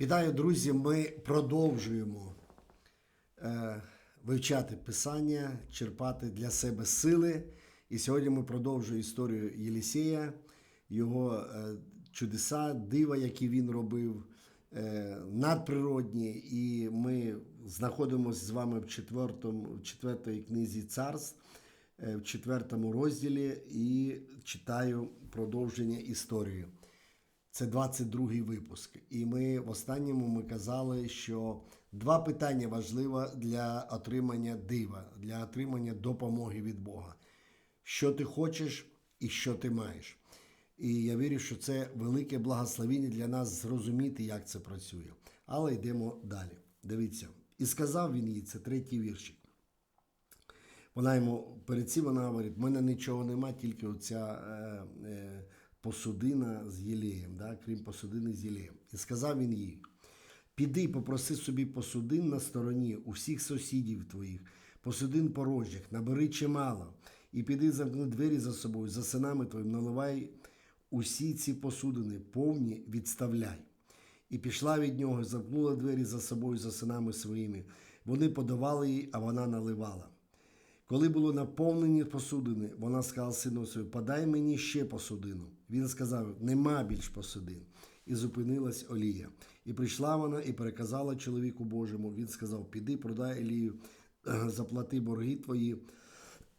Вітаю, друзі! Ми продовжуємо е, вивчати Писання, черпати для себе сили. І сьогодні ми продовжуємо історію Єлісея, його е, чудеса, дива, які він робив, е, надприродні. І ми знаходимося з вами в, четвертому, в четвертій книзі царств, е, в четвертому розділі і читаю продовження історії. Це 22-й випуск. І ми в останньому ми казали, що два питання важливі для отримання дива, для отримання допомоги від Бога. Що ти хочеш і що ти маєш. І я вірю, що це велике благословення для нас зрозуміти, як це працює. Але йдемо далі. Дивіться. І сказав він їй, це третій віршик. Вона йому перед цим вона говорить: в мене нічого нема, тільки оця е, е, посудина з Єлеєм, да? крім посудини з Єлеєм. І сказав він їй: піди, попроси собі посудин на стороні у всіх сусідів твоїх, посудин порожніх, набери чимало, і піди замкни двері за собою, за синами твоїм, наливай усі ці посудини, повні відставляй. І пішла від нього, замкнула двері за собою, за синами своїми. Вони подавали їй, а вона наливала. Коли було наповнені посудини, вона сказала сину своєму, подай мені ще посудину. Він сказав, нема більш посудин. І зупинилась Олія. І прийшла вона і переказала чоловіку Божому. Він сказав: Піди, продай Олію, заплати борги твої,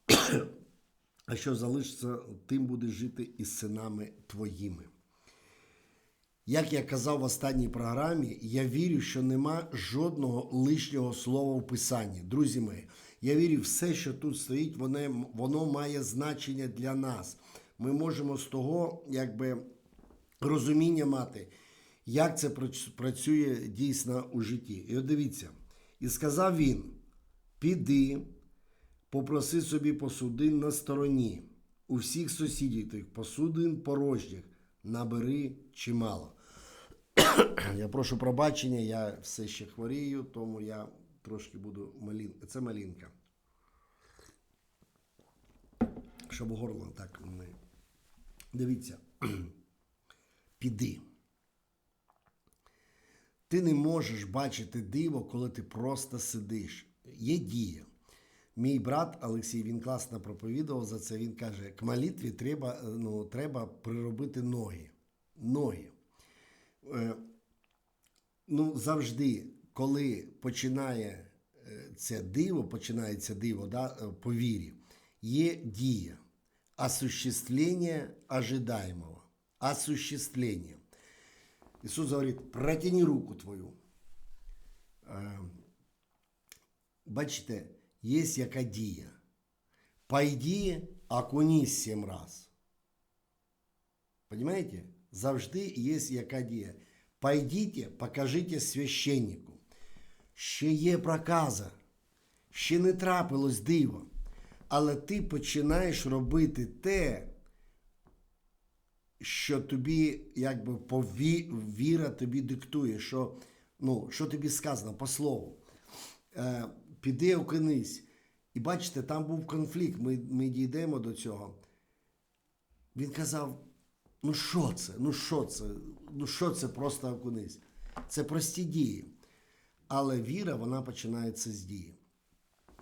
а що залишиться, тим будеш жити із синами твоїми. Як я казав в останній програмі, я вірю, що нема жодного лишнього слова в Писанні. Друзі мої, я вірю, все, що тут стоїть, воно, воно має значення для нас. Ми можемо з того, якби розуміння мати, як це працює дійсно у житті. І от дивіться, і сказав він: піди, попроси собі посудин на стороні, у всіх сусідів тих посудин порожніх, набери чимало. Я прошу пробачення, я все ще хворію, тому я трошки буду малін. Це малінка. Щоб горло так не. Дивіться. Піди. Ти не можеш бачити диво, коли ти просто сидиш. Є дія. Мій брат Олексій він класно проповідував за це. Він каже: к молитві треба, е, ну, треба приробити ноги. Ноги. Е, ну, завжди, коли починає е, це диво, починається диво да, е, по вірі, є дія. Осуществление ожидаемого. Осуществление. Ісус говорить, протяни руку твою. Е, Бачите, є яка дія. Пойди, окунись сім раз. Понимаете? Завжди є яка дія. Пойдіть, покажіть священнику. Ще є проказа, ще не трапилось диво. Але ти починаєш робити те, що тобі, якби пові... віра тобі диктує, що, ну, що тобі сказано по слову. Е, піди окинись. І бачите, там був конфлікт, ми, ми дійдемо до цього. Він казав: ну що це? Ну що це? Ну що це просто окунись? Це прості дії. Але віра, вона починається з дії.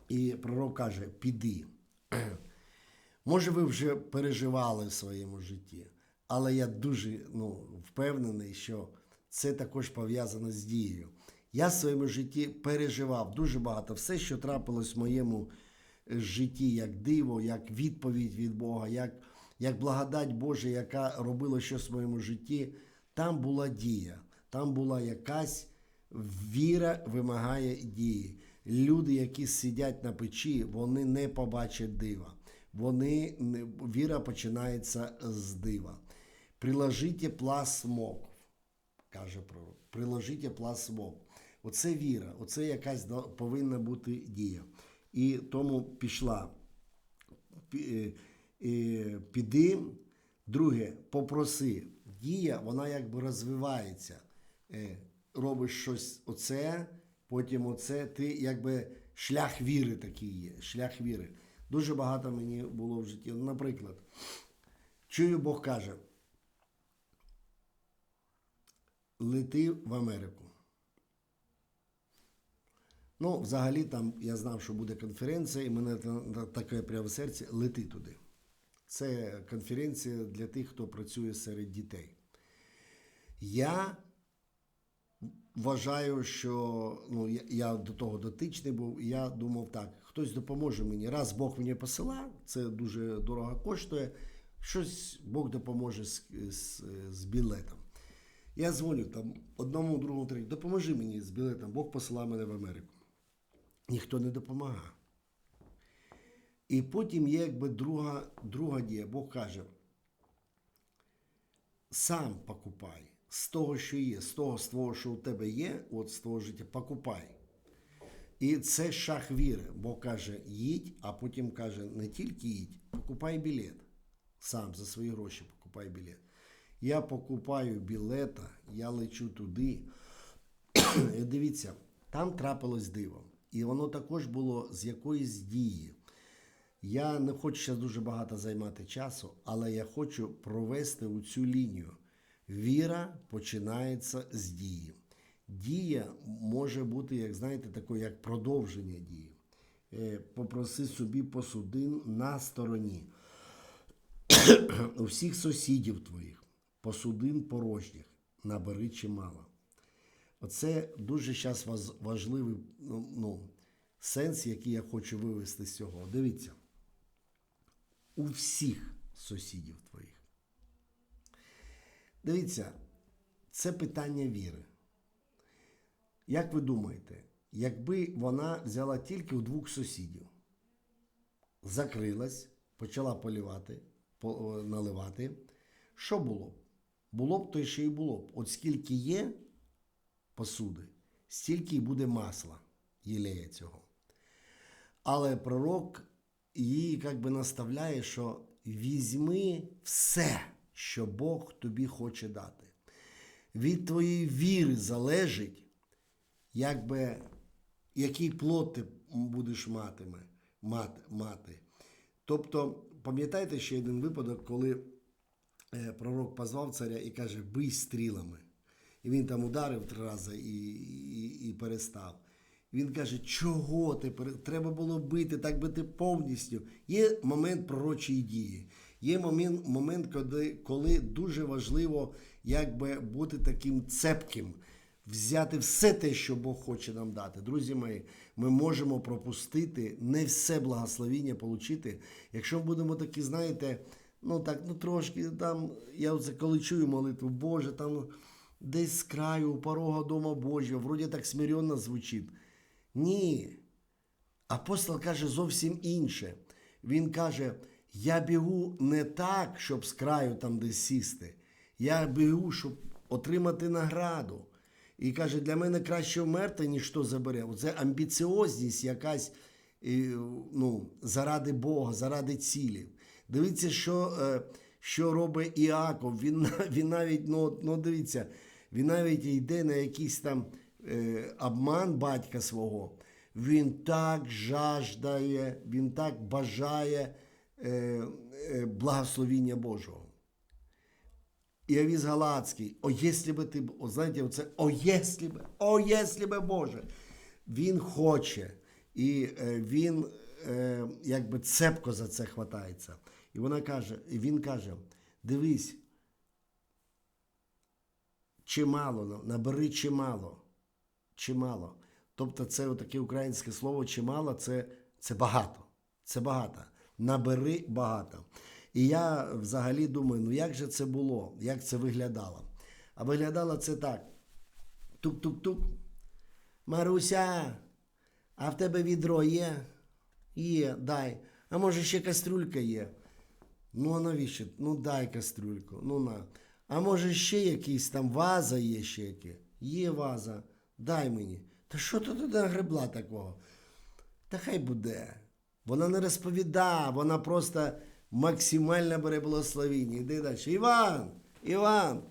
І пророк каже: піди. Може, ви вже переживали в своєму житті, але я дуже ну, впевнений, що це також пов'язано з дією. Я в своєму житті переживав дуже багато. Все, що трапилось в моєму е, житті, як диво, як відповідь від Бога, як, як благодать Божа, яка робила щось в моєму житті, там була дія, там була якась віра вимагає дії. Люди, які сидять на печі, вони не побачать дива. Вони віра починається з дива. Приложите пласт смоків, каже пророк. Приложите пласт смоків. Оце віра, оце якась повинна бути дія. І тому пішла. Пі- е, е, Піди. Друге, попроси. Дія, вона якби розвивається. Е, Робиш щось оце, потім оце. Ти якби шлях віри такий є. Шлях віри. Дуже багато мені було в житті. Ну, Наприклад, чую, Бог каже: лети в Америку. Ну, взагалі, там я знав, що буде конференція, і мене та- та- таке прямо серці лети туди. Це конференція для тих, хто працює серед дітей. Я вважаю, що ну, я, я до того дотичний був, і я думав так: хтось допоможе мені. Раз Бог мені посилав, це дуже дорого коштує. Щось Бог допоможе з, з, з білетом. Я дзвоню там одному, другому, третьому, допоможи мені з білетом, Бог посилав мене в Америку. Ніхто не допомагав. І потім є якби друга, друга дія. Бог каже: сам покупай з того, що є, з того, з того, що у тебе є, от з того життя, покупай. І це шах віри. Бог каже, їдь, а потім каже, не тільки їдь, покупай білет. Сам за свої гроші покупай білет. Я покупаю білета, я лечу туди. І дивіться, там трапилось диво. І воно також було з якоїсь дії. Я не хочу зараз дуже багато займати часу, але я хочу провести у цю лінію. Віра починається з дії. Дія може бути, як знаєте, такою, як продовження дії. Е, Попроси собі посудин на стороні. У всіх сусідів твоїх, посудин порожніх, набери чимало. Оце дуже зараз важливий ну, ну, сенс, який я хочу вивести з цього. Дивіться, у всіх сусідів твоїх. Дивіться, це питання віри. Як ви думаєте, якби вона взяла тільки у двох сусідів, закрилась, почала полівати, наливати, що було б? Було б то ще й було б. От скільки є посуди, стільки й буде масла єлея цього. Але пророк її як би наставляє, що візьми все, що Бог тобі хоче дати. Від твоєї віри залежить, якби, який плод ти будеш мати, мати. Тобто, пам'ятаєте ще один випадок, коли е, пророк позвав царя і каже, бий стрілами. І він там ударив три рази і, і, і перестав. Він каже, чого ти треба було бити, так би ти повністю. Є момент пророчої дії. Є момент, момент коли, коли дуже важливо якби бути таким цепким, взяти все те, що Бог хоче нам дати. Друзі мої, ми можемо пропустити не все благословіння отримати, якщо ми будемо такі, знаєте, ну так, ну трошки там, я оце коли чую молитву, Боже, там десь з краю, у порога Дома Божого, вроді так смиренно звучить. Ні. Апостол каже зовсім інше. Він каже: я бігу не так, щоб з краю там десь сісти. Я бігу, щоб отримати награду. І каже, для мене краще вмерти, ніж то забере. Це амбіціозність якась ну, заради Бога, заради цілі. Дивіться, що, е, що робить Іаков. Він, він навіть, ну, ну дивіться, він навіть йде на якийсь там е, обман батька свого. Він так жаждає, він так бажає е, благословіння Божого. Иовис Галацький, о, если би ти, о, знаєте, оце, о, если би, о, если би, Боже. Він хоче, і е, він е, якби цепко за це хватається. І вона каже, і він каже: дивись, чимало, набери чимало. Чимало. Тобто, це таке українське слово чимало це, це багато. Це багато. Набери багато. І я взагалі думаю, ну як же це було, як це виглядало? А виглядало це так: тук-тук-тук. Маруся, а в тебе відро є? Є, дай. А може ще кастрюлька є? Ну, а навіщо? Ну, дай кастрюльку. Ну на. А може ще якийсь там ваза є ще яке? Є ваза. Дай мені. Та що ти туди гребла такого? Та хай буде. Вона не розповіда, вона просто максимально бере благословіння. Іди далі. Іван, Іван,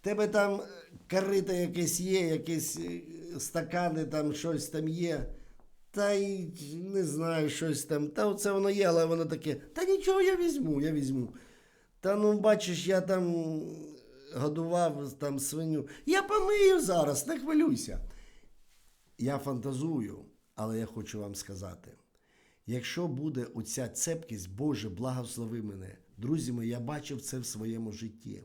тебе там е, корито якесь є, якісь е, стакани, там щось там є. Та й не знаю, щось там. Та оце воно є, але воно таке. Та нічого, я візьму, я візьму. Та ну бачиш, я там годував там свиню. Я помию зараз, не хвилюйся. я фантазую, але я хочу вам сказати: якщо буде оця цепкість, Боже, благослови мене. Друзі мої, я бачив це в своєму житті.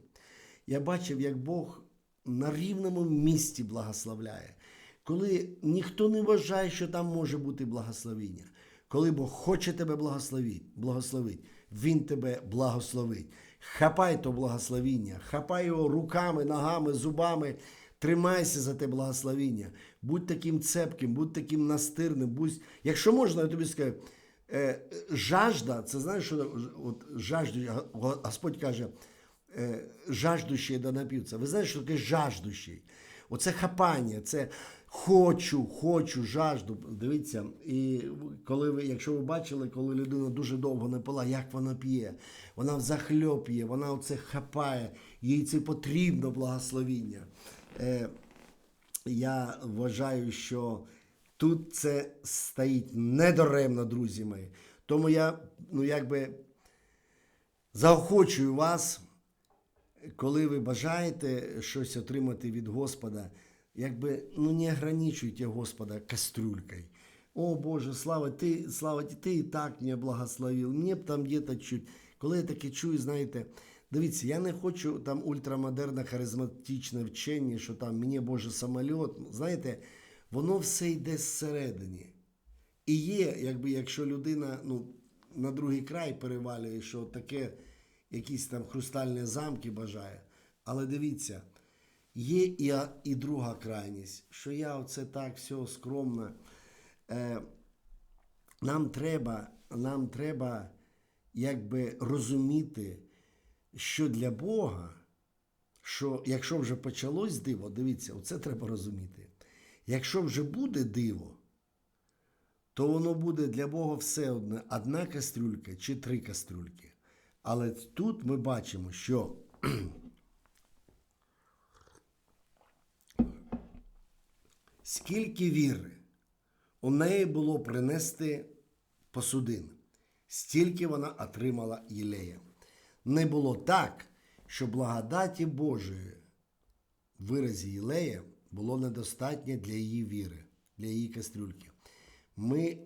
Я бачив, як Бог на рівному місці благословляє, коли ніхто не вважає, що там може бути благословіння. Коли Бог хоче тебе благословити, благословить, Він тебе благословить. Хапай то благословіння, хапай його руками, ногами, зубами, тримайся за те благословіння. Будь таким цепким, будь таким настирним. Будь... Якщо можна, я тобі скажу, е, жажда, це знаєш, що от жажду, Господь каже, е, жаждущий да нап'ються. Ви знаєте, що таке жаждущий? Оце хапання, це хочу, хочу, жажду. Дивіться, і коли ви, якщо ви бачили, коли людина дуже довго не пила, як вона п'є, вона взахльоп п'є, вона оце хапає, їй це потрібно благословіння. Е, я вважаю, що тут це стоїть недаремно, друзі мої. Тому я, ну якби заохочую вас, коли ви бажаєте щось отримати від Господа, якби ну не ограничуйте Господа кастрюлькою. О Боже, слава ти, слава ти, і так мене благословив. Мені б там где-то чуть. Коли я таке чую, знаєте, дивіться, я не хочу там ультрамодерне харизматичне вчення, що там мені Боже самоліт. Знаєте, воно все йде зсередині. І є, якби якщо людина ну, на другий край перевалює, що таке якісь там хрустальні замки бажає. Але дивіться, є і, і друга крайність, що я оце так все скромно. Е, нам треба, нам треба якби розуміти, що для Бога, що якщо вже почалось диво, дивіться, оце треба розуміти. Якщо вже буде диво, то воно буде для Бога все одне одна кастрюлька чи три кастрюльки. Але тут ми бачимо, що скільки віри у неї було принести посудин, стільки вона отримала Єлея. Не було так, що благодаті Божої в виразі Єлея було недостатньо для її віри, для її кастрюльки. Ми,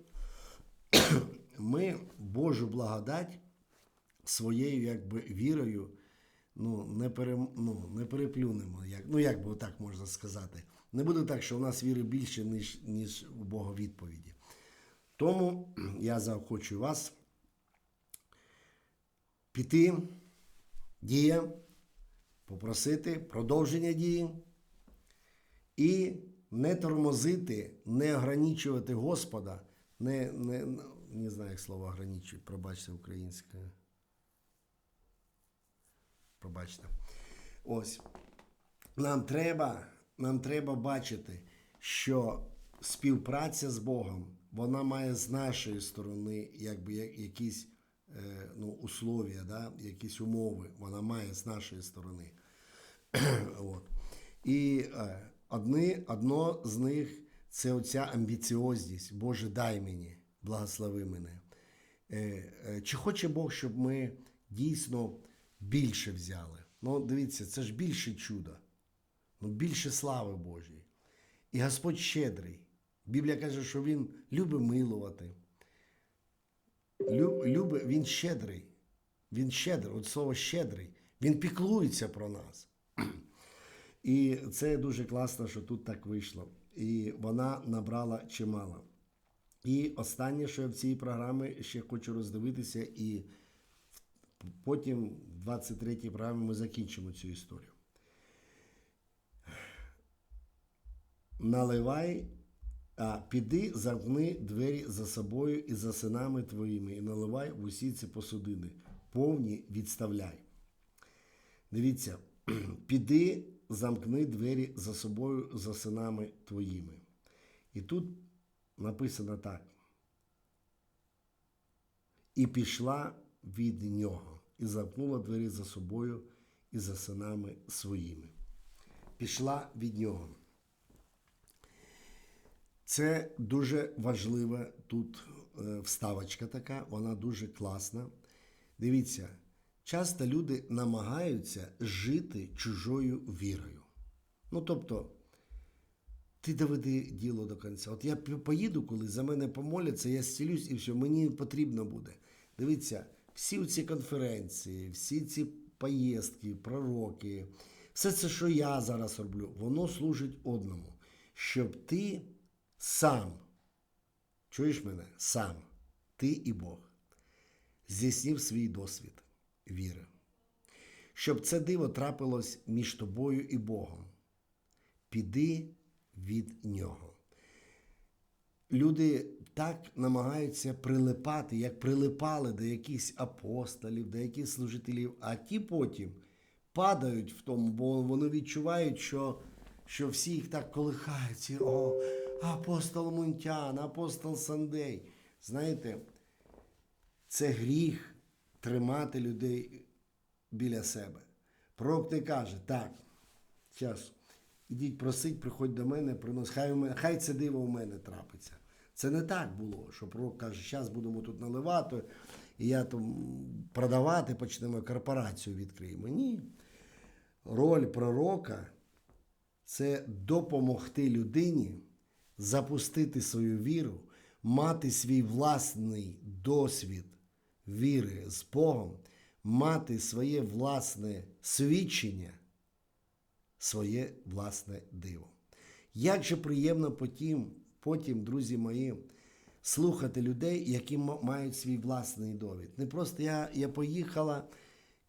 ми Божу благодать своєю якби вірою ну, не, пере, ну, не переплюнемо. Як, ну, як би так можна сказати. Не буде так, що у нас віри більше, ніж, ніж у Бога відповіді. Тому я заохочую вас піти, дія, попросити продовження дії і не тормозити, не ограничувати Господа, не, не, не знаю, як слово ограничують, пробачте українське. Пробачте. Ось. Нам треба, нам треба бачити, що співпраця з Богом, вона має з нашої сторони якби якісь ну, условия, да? якісь умови, вона має з нашої сторони. От. І е, одні, одно з них це оця амбіціозність. Боже, дай мені, благослови мене. Е, е, Чи хоче Бог, щоб ми дійсно більше взяли? Ну, дивіться, це ж більше чуда, ну, більше слави Божої. І Господь щедрий. Біблія каже, що Він любить милувати. Лю- Любить, він щедрий. Він щедрий, от слово щедрий. Він піклується про нас. І це дуже класно, що тут так вийшло. І вона набрала чимало. І останнє, що я в цій програмі ще хочу роздивитися, і потім в 23-й програмі ми закінчимо цю історію. Наливай, а піди, замкни двері за собою і за синами твоїми, і наливай в усі ці посудини, повні відставляй. Дивіться, піди, замкни двері за собою, за синами твоїми. І тут написано так. І пішла від нього, і замкнула двері за собою і за синами своїми. Пішла від нього. Це дуже важлива тут е, вставочка така, вона дуже класна. Дивіться, часто люди намагаються жити чужою вірою. Ну, тобто, ти доведи діло до кінця. От я поїду, коли за мене помоляться, я зцілюсь і все, мені потрібно буде. Дивіться, всі ці конференції, всі ці поїздки, пророки, все це, що я зараз роблю, воно служить одному, щоб ти сам, чуєш мене, сам, ти і Бог, здійснив свій досвід віри. Щоб це диво трапилось між тобою і Богом. Піди від нього. Люди так намагаються прилипати, як прилипали до якихось апостолів, до якихось служителів, а ті потім падають в тому, бо вони відчувають, що, що всі їх так колихають. О, апостол Мунтян, апостол Сандей. Знаєте, це гріх тримати людей біля себе. Пророк не каже, так, зараз, ідіть просить, приходь до мене, принос, хай, у мене, хай це диво у мене трапиться. Це не так було, що пророк каже, зараз будемо тут наливати, і я там продавати почнемо корпорацію відкриємо. Ні. Роль пророка це допомогти людині запустити свою віру, мати свій власний досвід віри з Богом, мати своє власне свідчення, своє власне диво. Як же приємно потім, потім, друзі мої, слухати людей, які ма- мають свій власний довід. Не просто я, я поїхала,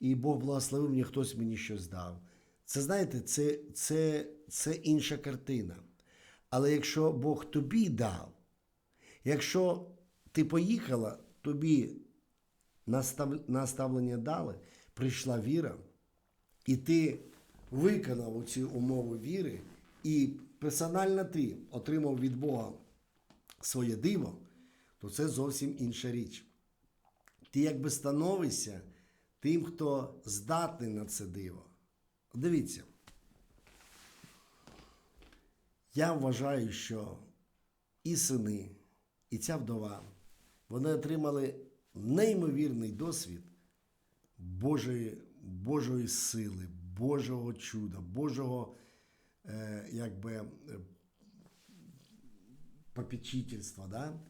і Бог благословив мені, хтось мені щось дав. Це знаєте, це, це, це інша картина. Але якщо Бог тобі дав, якщо ти поїхала, тобі настав, наставлення дали, прийшла віра, і ти виконав ці умови віри, і персонально ти отримав від Бога своє диво, то це зовсім інша річ. Ти якби становишся тим, хто здатний на це диво. Дивіться. Я вважаю, що і сини, і ця вдова, вони отримали неймовірний досвід Божої, Божої сили, Божого чуда, Божого е, якби, е, попечительства. Да?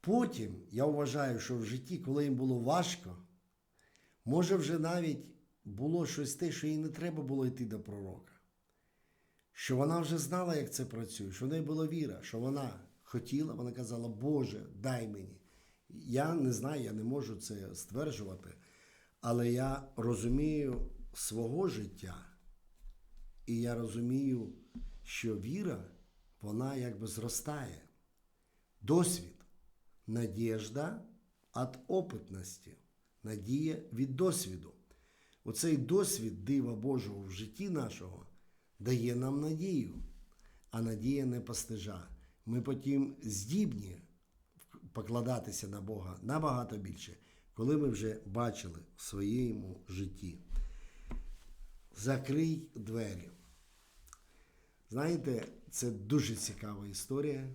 Потім я вважаю, що в житті, коли їм було важко, може вже навіть було щось те, що їй не треба було йти до пророка. Що вона вже знала, як це працює, що в неї була віра, що вона хотіла, вона казала, Боже, дай мені. Я не знаю, я не можу це стверджувати, але я розумію свого життя, і я розумію, що віра, вона якби зростає. Досвід, надіжда від опитності, надія від досвіду. Оцей досвід дива Божого в житті нашого дає нам надію, а надія не постижа. Ми потім здібні покладатися на Бога набагато більше, коли ми вже бачили в своєму житті. Закрий двері. Знаєте, це дуже цікава історія.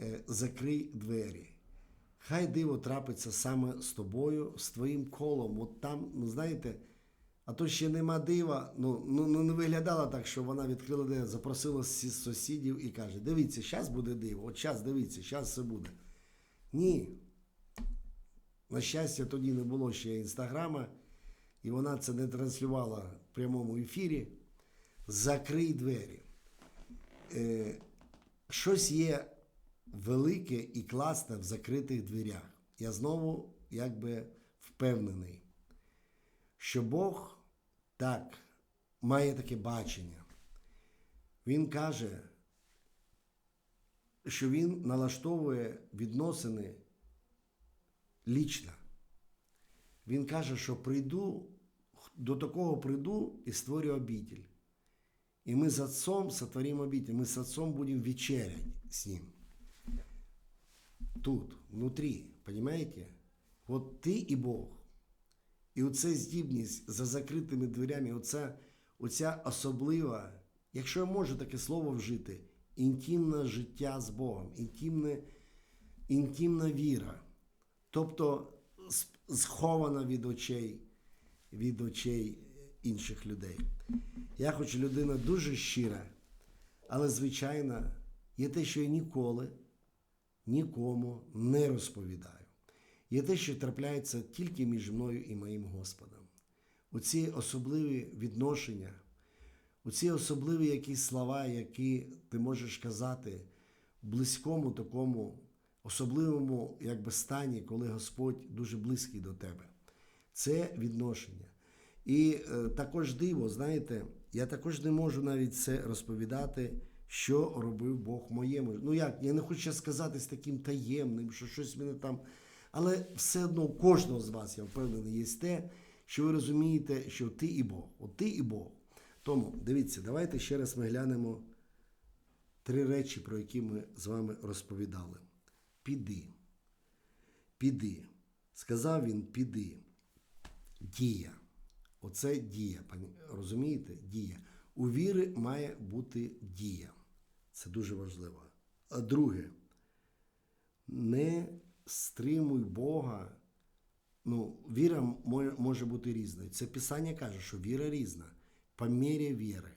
Е, Закрий двері. Хай диво трапиться саме з тобою, з твоїм колом. От там, ну знаєте, а то ще нема дива. Ну, ну, ну не виглядало так, що вона відкрила двері, запросила всі сусідів і каже: дивіться, зараз буде диво, от зараз дивіться, зараз все буде. Ні. На щастя, тоді не було ще інстаграма, і вона це не транслювала в прямому ефірі. Закрий двері. Е, щось є велике і класне в закритих дверях. Я знову якби впевнений, що Бог так має таке бачення. Він каже, що він налаштовує відносини лічно. Він каже, що прийду, до такого прийду і створю обитель. І ми з Отцом сотворимо обитель, ми з Отцом будемо вечерять з ним. Тут, внутрі, понимаете? От ти і Бог. І оце здібність за закритими дверями, оця, оця особлива, якщо я можу таке слово вжити, інтимне життя з Богом, інтимне, інтимна віра. Тобто схована від очей, від очей інших людей. Я хоч людина дуже щира, Але, звичайно, є те, що я ніколи нікому не розповідаю. Є те, що трапляється тільки між мною і моїм Господом. У ці особливі відношення, у ці особливі якісь слова, які ти можеш казати близькому такому особливому якби, стані, коли Господь дуже близький до тебе. Це відношення. І е, також диво, знаєте, я також не можу навіть це розповідати, що робив Бог моєму. Ну як, я не хочу сказати з таким таємним, що щось мене там. Але все одно у кожного з вас, я впевнений, є те, що ви розумієте, що ти і Бог. От ти і Бог. Тому дивіться, давайте ще раз ми глянемо три речі, про які ми з вами розповідали. Піди. Піди. Сказав він, піди. Дія. Оце дія. Розумієте? Дія. У віри має бути дія. Це дуже важливо. А друге, не стримуй Бога. Ну, віра може бути різною. Це Писання каже, що віра різна. По мірі віри.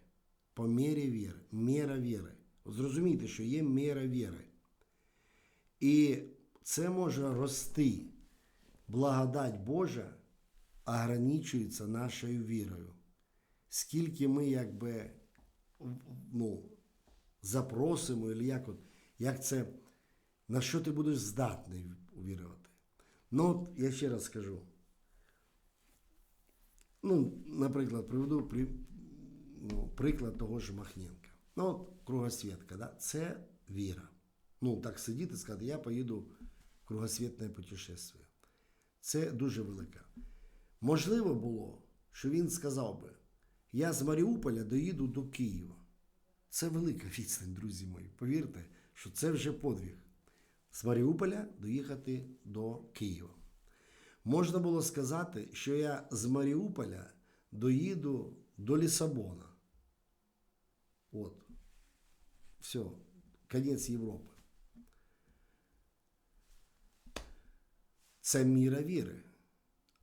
По мірі віри. Міра віри. Зрозумійте, що є міра віри. І це може рости. Благодать Божа ограничується нашою вірою. Скільки ми якби ну, запросимо, як, от, як це, на що ти будеш здатний увірувати. Ну, от я ще раз скажу. Ну, наприклад, приведу при, ну, приклад того ж Махненка. Ну, от кругосвітка, да? це віра. Ну, так сидіти і сказати, я поїду в кругосвітне путешествие. Це дуже велика. Можливо було, що він сказав би, я з Маріуполя доїду до Києва. Це велика відстань, друзі мої. Повірте, що це вже подвиг. З Маріуполя доїхати до Києва. Можна було сказати, що я з Маріуполя доїду до Лісабона. От. Все, кінець Європи. Це міра віри.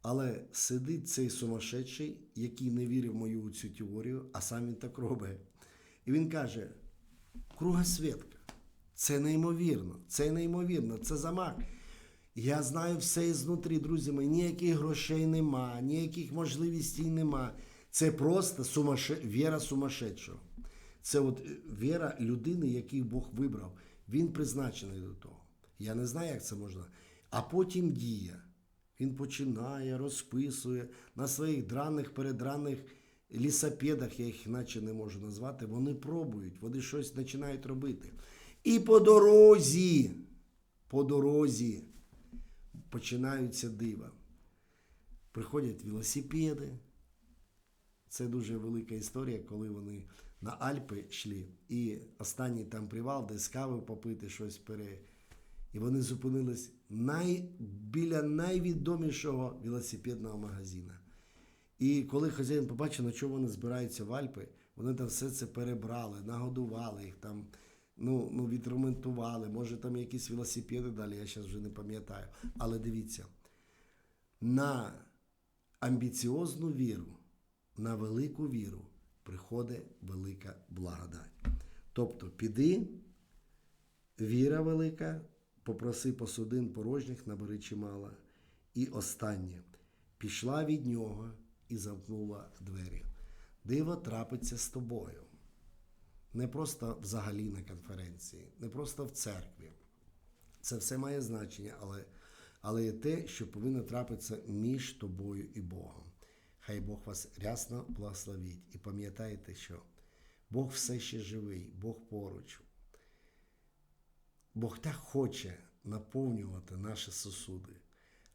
Але сидить цей сумасшедший, який не вірив в мою цю теорію, а сам він так робить. І він каже: кругосвітка, це неймовірно, це неймовірно, це замах. Я знаю все ізнутрі, друзі мої, ніяких грошей нема, ніяких можливостей нема. Це просто сумаше... віра сумасшедшого. Це от е, віра людини, який Бог вибрав. Він призначений до того. Я не знаю, як це можна. А потім дія. Він починає, розписує на своїх драних, передраних лісопедах, я їх іначе не можу назвати, вони пробують, вони щось починають робити. І по дорозі, по дорозі починаються дива. Приходять велосипеди. Це дуже велика історія, коли вони на Альпи йшли, і останній там привал, десь кави попити, щось пере. І вони зупинились най... біля найвідомішого велосипедного магазина. І коли хазяїн побачив, на чому вони збираються в Альпи, вони там все це перебрали, нагодували їх там, ну, ну, відремонтували, може там якісь велосипеди далі, я зараз вже не пам'ятаю. Але дивіться, на амбіціозну віру, на велику віру приходить велика благодать. Тобто піди, віра велика, попроси посудин порожніх, набери чимало. І останнє пішла від нього і замкнула двері. Диво трапиться з тобою. Не просто взагалі на конференції, не просто в церкві. Це все має значення, але, але є те, що повинно трапитися між тобою і Богом. Хай Бог вас рясно благословить. І пам'ятайте, що Бог все ще живий, Бог поруч. Бог так хоче наповнювати наші сосуди,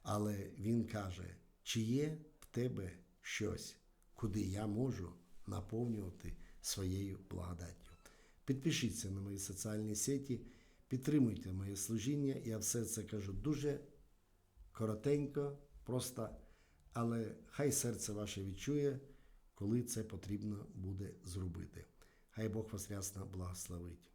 але Він каже, чи є в тебе щось, куди я можу наповнювати своєю благодаттю. Підпишіться на мої соціальні сеті, підтримуйте моє служіння. Я все це кажу дуже коротенько, просто, але хай серце ваше відчує, коли це потрібно буде зробити. Хай Бог вас рясно благословить.